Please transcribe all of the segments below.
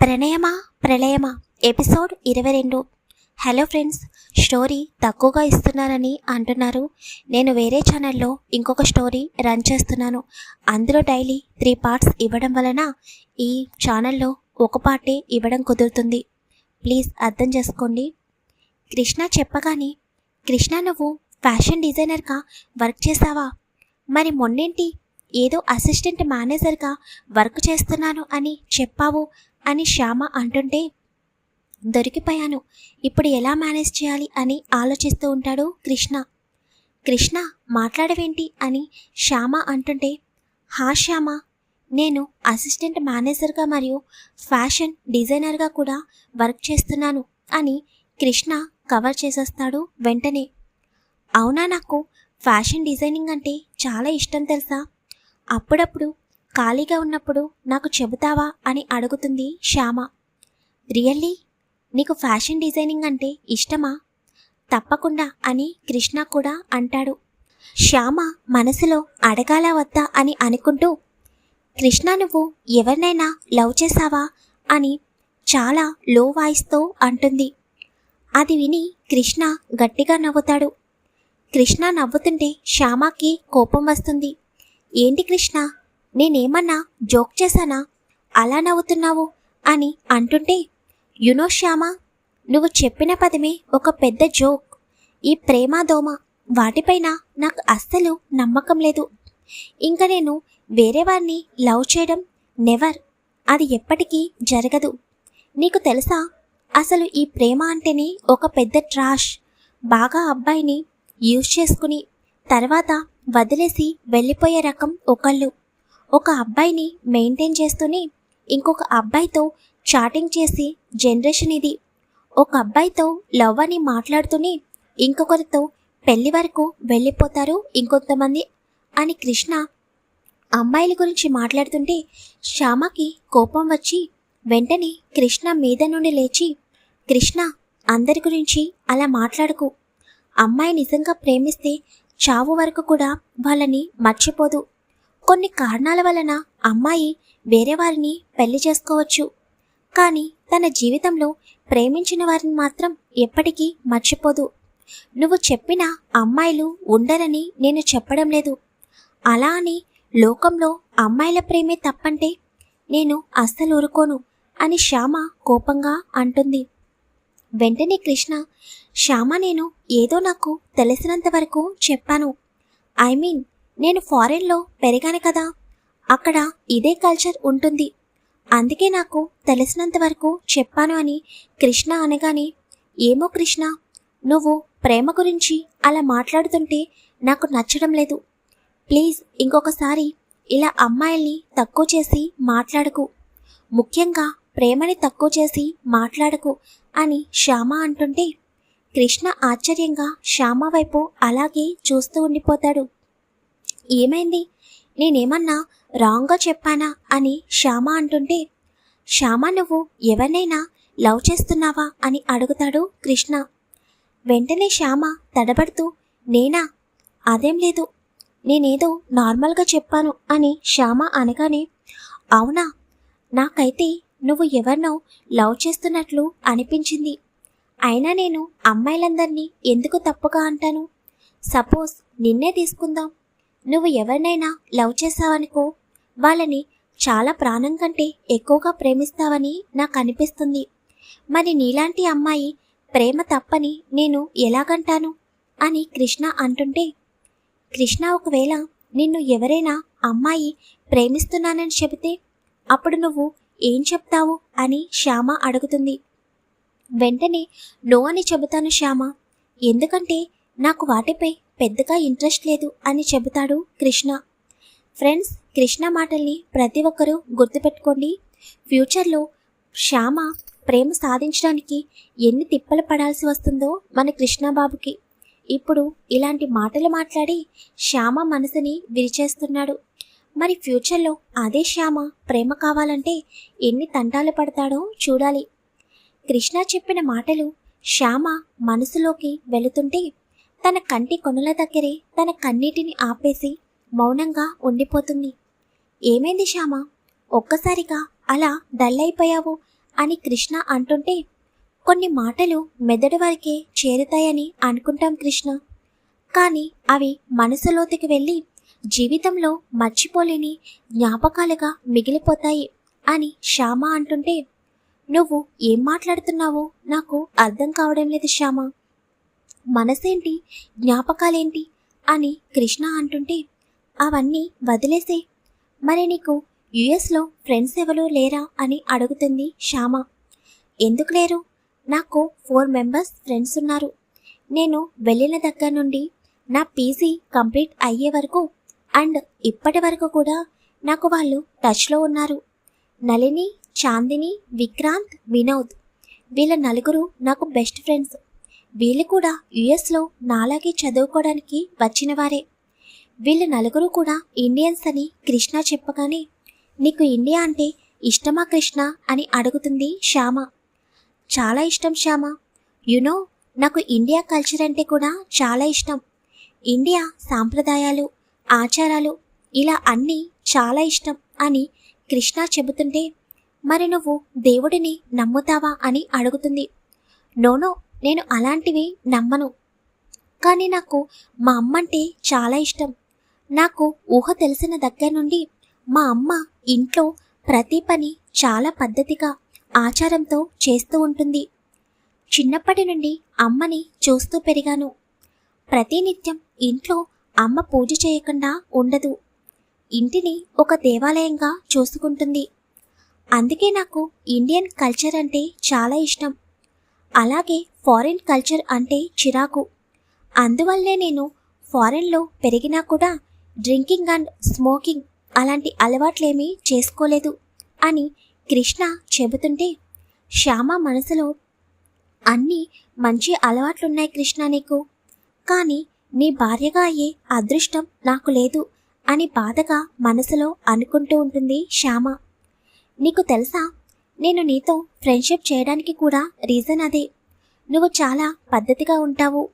ప్రణయమా? ప్రళయమా? Episode ఇరవై రెండు. Hello friends story తక్కువగా ఇస్తున్నారని అంటున్నారు. నేను వేరే ఛానల్లో ఇంకొక స్టోరీ రన్ చేస్తున్నాను. అందులో డైలీ త్రీ పార్ట్స్ ఇవ్వడం వలన ఈ ఛానల్లో ఒక పార్టే ఇవ్వడం కుదురుతుంది. ప్లీజ్ అర్థం చేసుకోండి. కృష్ణ చెప్పగానే కృష్ణ నువ్వు ఫ్యాషన్ డిజైనర్గా వర్క్ చేసావా మరి మొన్నేంటి? ఏదో అసిస్టెంట్ మేనేజర్గా వర్క్ చేస్తున్నాను అని చెప్పావు. అని శ్యామ అంటుంటే దొరికిపోయాను. ఇప్పుడు ఎలా మేనేజ్ చేయాలి? అని ఆలోచిస్తూ ఉంటాడు కృష్ణ. కృష్ణ మాట్లాడవేంటి? అని శ్యామ అంటుంటే హా శ్యామ నేను అసిస్టెంట్ మేనేజర్గా మరియు ఫ్యాషన్ డిజైనర్గా కూడా వర్క్ చేస్తున్నాను అని కృష్ణ కవర్ చేసేస్తాడు వెంటనే. అవునా నాకు? ఫ్యాషన్ డిజైనింగ్ అంటే చాలా ఇష్టం తెలుసా? అప్పుడప్పుడు ఖాళీగా ఉన్నప్పుడు నాకు చెబుతావా అని అడుగుతుంది శ్యామ. రియల్లీ? నీకు ఫ్యాషన్ డిజైనింగ్ అంటే ఇష్టమా? తప్పకుండా అని కృష్ణ కూడా అంటాడు. శ్యామ మనసులో అడగాల వద్దా అని అనుకుంటూ కృష్ణ నువ్వు ఎవరినైనా లవ్ చేశావా? అని చాలా లో వాయిస్తో అంటుంది. అది విని కృష్ణ గట్టిగా నవ్వుతాడు. కృష్ణ నవ్వుతుంటే శ్యామకి కోపం వస్తుంది. ఏంటి కృష్ణ? నేనేమన్నా జోక్ చేశానా? అలా నవ్వుతున్నావు? అని అంటుంటే యునో శ్యామ నువ్వు చెప్పిన పదమే ఒక పెద్ద జోక్. ఈ ప్రేమ దోమ వాటిపైన నాకు అస్సలు నమ్మకం లేదు. ఇంకా నేను వేరే వారిని లవ్ చేయడం నెవర్ అది ఎప్పటికీ జరగదు. నీకు తెలుసా? అసలు ఈ ప్రేమ అంటేనే ఒక పెద్ద ట్రాష్ బాగా అబ్బాయిని యూజ్ చేసుకుని తర్వాత వదిలేసి వెళ్ళిపోయే రకం ఒకళ్ళు. ఒక అబ్బాయిని మెయింటైన్ చేస్తూనే ఇంకొక అబ్బాయితో చాటింగ్ చేసి జనరేషన్ ఇది. ఒక అబ్బాయితో లవ్ అని మాట్లాడుతూనే ఇంకొకరితో పెళ్ళి వరకు వెళ్ళిపోతారు ఇంకొంతమంది అని కృష్ణ అమ్మాయిల గురించి మాట్లాడుతుంటే శ్యామకి కోపం వచ్చి వెంటనే కృష్ణ మీద నుండి లేచి కృష్ణ అందరి గురించి అలా మాట్లాడకు. అమ్మాయి నిజంగా ప్రేమిస్తే చావు వరకు కూడా వాళ్ళని మర్చిపోదు. కొన్ని కారణాల వలన అమ్మాయి వేరే వారిని పెళ్ళి చేసుకోవచ్చు. కానీ తన జీవితంలో ప్రేమించిన వారిని మాత్రం ఎప్పటికీ మర్చిపోదు. నువ్వు చెప్పిన అమ్మాయిలు ఉండరని నేను చెప్పడం లేదు. అలా అని లోకంలో అమ్మాయిల ప్రేమే తప్పంటే నేను అస్సలు ఊరుకోను అని శ్యామ కోపంగా అంటుంది. వెంటనే కృష్ణ శ్యామ నేను ఏదో నాకు తెలిసినంత వరకు చెప్పాను. ఐ మీన్ నేను ఫారెన్లో పెరిగాను కదా. అక్కడ ఇదే కల్చర్ ఉంటుంది. అందుకే నాకు తెలిసినంత వరకు చెప్పాను అని కృష్ణ అనగానే ఏమో కృష్ణ నువ్వు ప్రేమ గురించి అలా మాట్లాడుతుంటే నాకు నచ్చడం లేదు. ప్లీజ్ ఇంకొకసారి ఇలా అమ్మాయిల్ని తక్కువ చేసి మాట్లాడకు. ముఖ్యంగా ప్రేమని తక్కువ చేసి మాట్లాడకు అని శ్యామ అంటుంటే కృష్ణ ఆశ్చర్యంగా శ్యామ వైపు అలాగే చూస్తూ ఉండిపోతాడు. ఏమైంది? నేనేమన్నా రాంగ్గా చెప్పానా అని శ్యామ అంటుంటే శ్యామ నువ్వు ఎవరినైనా లవ్ చేస్తున్నావా? అని అడుగుతాడు కృష్ణ. వెంటనే శ్యామ తడబడుతూ నేనా? అదేం లేదు. నేనేదో నార్మల్గా చెప్పాను అని శ్యామ అనగానే అవునా? నాకైతే నువ్వు ఎవరినో లవ్ చేస్తున్నట్లు అనిపించింది. అయినా నేను అమ్మాయిలందరినీ ఎందుకు తప్పుగా అంటాను? సపోజ్ నిన్నే తీసుకుందాం. నువ్వు ఎవరినైనా లవ్ చేసావనుకో వాళ్ళని చాలా ప్రాణం కంటే ఎక్కువగా ప్రేమిస్తావని నాకు అనిపిస్తుంది. మరి నీలాంటి అమ్మాయి ప్రేమ తప్పని నేను ఎలాగంటాను? అని కృష్ణ అంటుంటే కృష్ణ ఒకవేళ నిన్ను ఎవరైనా అమ్మాయి ప్రేమిస్తున్నానని చెబితే అప్పుడు నువ్వు ఏం చెప్తావు? అని శ్యామ అడుగుతుంది. వెంటనే నో అని చెబుతాను శ్యామ. ఎందుకంటే నాకు వాటిపై పెద్దగా ఇంట్రెస్ట్ లేదు అని చెబుతాడు కృష్ణ. ఫ్రెండ్స్ కృష్ణ మాటల్ని ప్రతి ఒక్కరూ గుర్తుపెట్టుకోండి. ఫ్యూచర్లో శ్యామ ప్రేమ సాధించడానికి ఎన్ని తిప్పలు పడాల్సి వస్తుందో మన కృష్ణబాబుకి. ఇప్పుడు ఇలాంటి మాటలు మాట్లాడి శ్యామ మనసుని విరిచేస్తున్నాడు. మరి ఫ్యూచర్లో అదే శ్యామ ప్రేమ కావాలంటే ఎన్ని తంటాలు పడతాడో చూడాలి. కృష్ణ చెప్పిన మాటలు శ్యామ మనసులోకి వెళుతుంటే తన కంటి కొనుల దగ్గరే తన కన్నీటిని ఆపేసి మౌనంగా ఉండిపోతుంది. ఏమైంది శ్యామ? ఒక్కసారిగా అలా డల్ అయిపోయావు అని కృష్ణ అంటుంటే కొన్ని మాటలు మెదడు వరకే చేరుతాయని అనుకుంటాం కృష్ణ. కానీ అవి మనసులోతికి వెళ్ళి జీవితంలో మర్చిపోలేని జ్ఞాపకాలుగా మిగిలిపోతాయి అని శ్యామ అంటుంటే నువ్వు ఏం మాట్లాడుతున్నావో నాకు అర్థం కావడం లేదు శ్యామ. మనసేంటి? జ్ఞాపకాలేంటి? అని కృష్ణ అంటుంటే అవన్నీ వదిలేసే. మరి నీకు యుఎస్లో ఫ్రెండ్స్ ఎవరు లేరా అని అడుగుతుంది శ్యామ. ఎందుకు లేరు? నాకు ఫోర్ మెంబర్స్ ఫ్రెండ్స్ ఉన్నారు. నేను వెళ్ళిన దగ్గర నుండి నా పీజీ కంప్లీట్ అయ్యే వరకు అండ్ ఇప్పటి వరకు కూడా నాకు వాళ్ళు టచ్లో ఉన్నారు. నళిని చాందిని విక్రాంత్ వినోద్. వీళ్ళ నలుగురు నాకు బెస్ట్ ఫ్రెండ్స్. వీళ్ళు కూడా యుఎస్లో నాలాగే చదువుకోవడానికి వచ్చిన వారే వీళ్ళ నలుగురు కూడా ఇండియన్స్ అని కృష్ణ చెప్పగానే నీకు ఇండియా అంటే ఇష్టమా కృష్ణ? అని అడుగుతుంది శ్యామ. చాలా ఇష్టం శ్యామ. యునో నాకు ఇండియా కల్చర్ అంటే కూడా చాలా ఇష్టం. ఇండియా సాంప్రదాయాలు ఆచారాలు ఇలా అన్నీ చాలా ఇష్టం అని కృష్ణ చెబుతుంటే మరి నువ్వు దేవుడిని నమ్ముతావా? అని అడుగుతుంది. నోనో నేను అలాంటివి నమ్మను. కానీ నాకు మా అమ్మ అంటే చాలా ఇష్టం. నాకు ఊహ తెలిసిన దగ్గర నుండి మా అమ్మ ఇంట్లో ప్రతి పని చాలా పద్ధతిగా ఆచారంతో చేస్తూ ఉంటుంది. చిన్నప్పటి నుండి అమ్మని చూస్తూ పెరిగాను. ప్రతినిత్యం ఇంట్లో అమ్మ పూజ చేయకుండా ఉండదు. ఇంటిని ఒక దేవాలయంగా చూసుకుంటుంది. అందుకే నాకు ఇండియన్ కల్చర్ అంటే చాలా ఇష్టం. అలాగే ఫారిన్ కల్చర్ అంటే చిరాకు. అందువల్లే నేను ఫారెన్లో పెరిగినా కూడా డ్రింకింగ్ అండ్ స్మోకింగ్ అలాంటి అలవాట్లేమీ చేసుకోలేదు అని కృష్ణ చెబుతుంటే శ్యామ మనసులో అన్నీ మంచి అలవాట్లున్నాయి కృష్ణ నీకు కానీ నీ భార్యగా అయ్యే అదృష్టం నాకు లేదు అని బాధగా మనసులో అనుకుంటూ ఉంటుంది శ్యామ. నీకు తెలుసా నేను నీతో ఫ్రెండ్షిప్ చేయడానికి కూడా రీజన్ అదే. నువ్వు చాలా పద్ధతిగా ఉంటావు.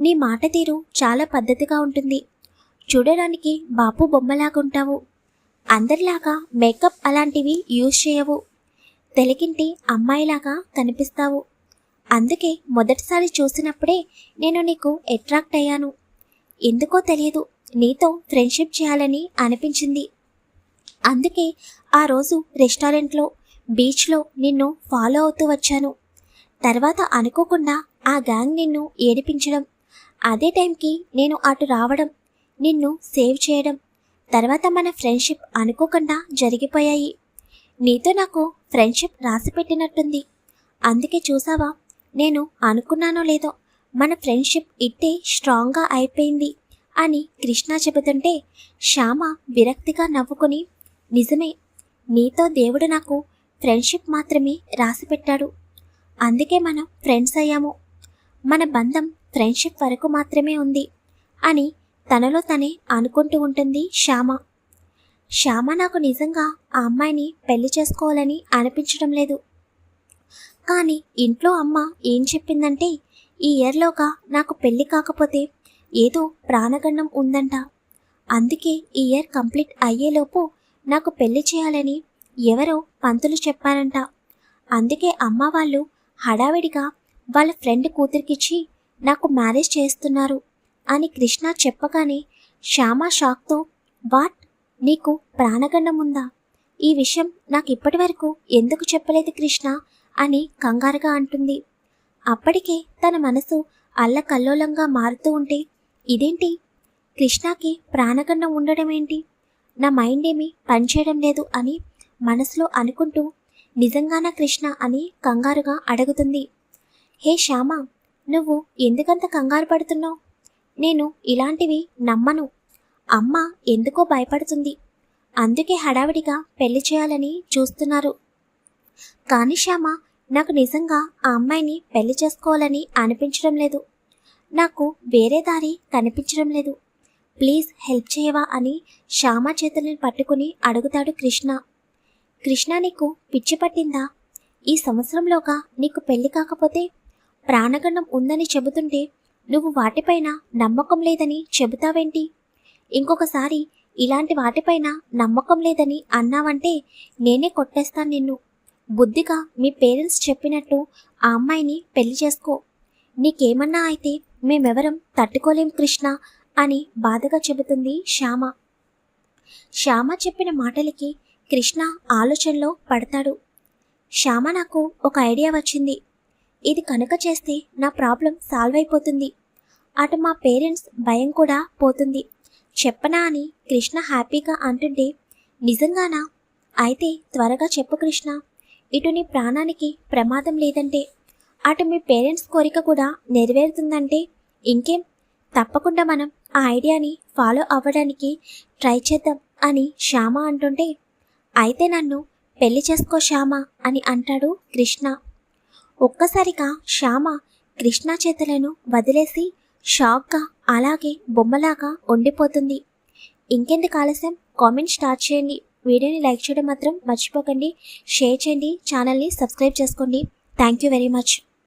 నీ మాట తీరు చాలా పద్ధతిగా ఉంటుంది. చూడడానికి బాపు బొమ్మలాగుంటావు అందరిలాగా మేకప్ అలాంటివి యూజ్ చేయవు. తెలికింటి అమ్మాయిలాగా కనిపిస్తావు. అందుకే మొదటిసారి చూసినప్పుడే నేను నీకు అట్రాక్ట్ అయ్యాను. ఎందుకో తెలియదు నీతో ఫ్రెండ్షిప్ చేయాలని అనిపించింది. అందుకే ఆ రోజు రెస్టారెంట్లో బీచ్లో నిన్ను ఫాలో అవుతూ వచ్చాను. తర్వాత అనుకోకుండా ఆ గ్యాంగ్ నిన్ను ఏడిపించడం. అదే టైంకి నేను అటు రావడం నిన్ను సేవ్ చేయడం. తర్వాత మన ఫ్రెండ్షిప్ అనుకోకుండా జరిగిపోయాయి. నీతో నాకు ఫ్రెండ్షిప్ రాసి పెట్టినట్టుంది. అందుకే చూసావా నేను అనుకున్నానో లేదో మన ఫ్రెండ్షిప్ ఇట్టే స్ట్రాంగ్గా అయిపోయింది అని కృష్ణ చెబుతుంటే శ్యామ విరక్తిగా నవ్వుకొని నిజమే నీతో దేవుడు నాకు ఫ్రెండ్షిప్ మాత్రమే రాసి పెట్టాడు అందుకే మనం ఫ్రెండ్స్ అయ్యాము. మన బంధం ఫ్రెండ్షిప్ వరకు మాత్రమే ఉంది అని తనలో తనే అనుకుంటూ ఉంటుంది శ్యామ. శ్యామ నాకు నిజంగా ఆ అమ్మాయిని పెళ్ళి చేసుకోవాలని అనిపించడం లేదు. కానీ ఇంట్లో అమ్మ ఏం చెప్పిందంటే ఈ ఇయర్లోగా నాకు పెళ్ళి కాకపోతే ఏదో ప్రాణగండం ఉందంట. అందుకే ఈ ఇయర్ కంప్లీట్ అయ్యేలోపు నాకు పెళ్ళి చేయాలని ఎవరో పంతులు చెప్పారంట. అందుకే అమ్మ వాళ్ళు హడావిడిగా వాళ్ళ ఫ్రెండ్ కూతురికిచ్చి నాకు మ్యారేజ్ చేస్తున్నారు అని కృష్ణ చెప్పగానే శ్యామ షాక్తో వాట్? నీకు ప్రాణగండం ఉందా? ఈ విషయం నాకు ఇప్పటి వరకు ఎందుకు చెప్పలేదు కృష్ణ? అని కంగారుగా అంటుంది. అప్పటికే తన మనసు అల్లకల్లోలంగా మారుతూ ఉంటే ఇదేంటి? కృష్ణకి ప్రాణగండం ఉండడం ఏంటి నా మైండ్ ఏమీ పనిచేయడం లేదు అని మనసులో అనుకుంటూ నిజంగానా కృష్ణ అని కంగారుగా అడుగుతుంది. హే శ్యామ నువ్వు ఎందుకంత కంగారు పడుతున్నావు? నేను ఇలాంటివి నమ్మను. అమ్మ ఎందుకో భయపడుతుంది. అందుకే హడావిడిగా పెళ్ళి చేయాలని చూస్తున్నారు. కానీ శ్యామ నాకు నిజంగా ఆ అమ్మాయిని పెళ్ళి చేసుకోవాలని అనిపించడం లేదు. నాకు వేరే దారి కనిపించడం లేదు. ప్లీజ్ హెల్ప్ చేయవా అని శ్యామ చేతులను పట్టుకుని అడుగుతాడు కృష్ణ. కృష్ణ నీకు పిచ్చి పట్టిందా? ఈ సంవత్సరంలోగా నీకు పెళ్ళి కాకపోతే ప్రాణగణం ఉందని చెబుతుంటే నువ్వు వాటిపైన నమ్మకం లేదని చెబుతావేంటి? ఇంకొకసారి ఇలాంటి వాటిపైన నమ్మకం లేదని అన్నావంటే నేనే కొట్టేస్తాను నిన్ను. బుద్ధిగా మీ పేరెంట్స్ చెప్పినట్టు ఆ అమ్మాయిని పెళ్ళి చేసుకో. నీకేమన్నా అయితే మేమెవరం తట్టుకోలేం కృష్ణ అని బాధగా చెబుతుంది శ్యామ. శ్యామ చెప్పిన మాటలకి కృష్ణ ఆలోచనలో పడతాడు. శ్యామ నాకు ఒక ఐడియా వచ్చింది. ఇది కనుక చేస్తే నా ప్రాబ్లం సాల్వ్ అయిపోతుంది. అటు మా పేరెంట్స్ భయం కూడా పోతుంది. చెప్పనా అని కృష్ణ హ్యాపీగా అంటుంటే నిజంగానా? అయితే త్వరగా చెప్పు కృష్ణ. ఇటు నీ ప్రాణానికి ప్రమాదం లేదంటే అటు మీ పేరెంట్స్ కోరిక కూడా నెరవేరుతుందంటే ఇంకేం? తప్పకుండా మనం ఆ ఐడియాని ఫాలో అవ్వడానికి ట్రై చేద్దాం అని శ్యామ అంటుంటే అయితే నన్ను పెళ్ళి చేసుకో శ్యామ అని అంటాడు కృష్ణ. ఒక్కసారిగా శ్యామ కృష్ణ చేతులను వదిలేసి షాక్గా అలాగే బొమ్మలాగా ఉండిపోతుంది. ఇంకెందుకు ఆలస్యం? కామెంట్ స్టార్ట్ చేయండి. వీడియోని లైక్ చేయడం మాత్రం మర్చిపోకండి. షేర్ చేయండి. ఛానల్ని సబ్స్క్రైబ్ చేసుకోండి. Thank you very much.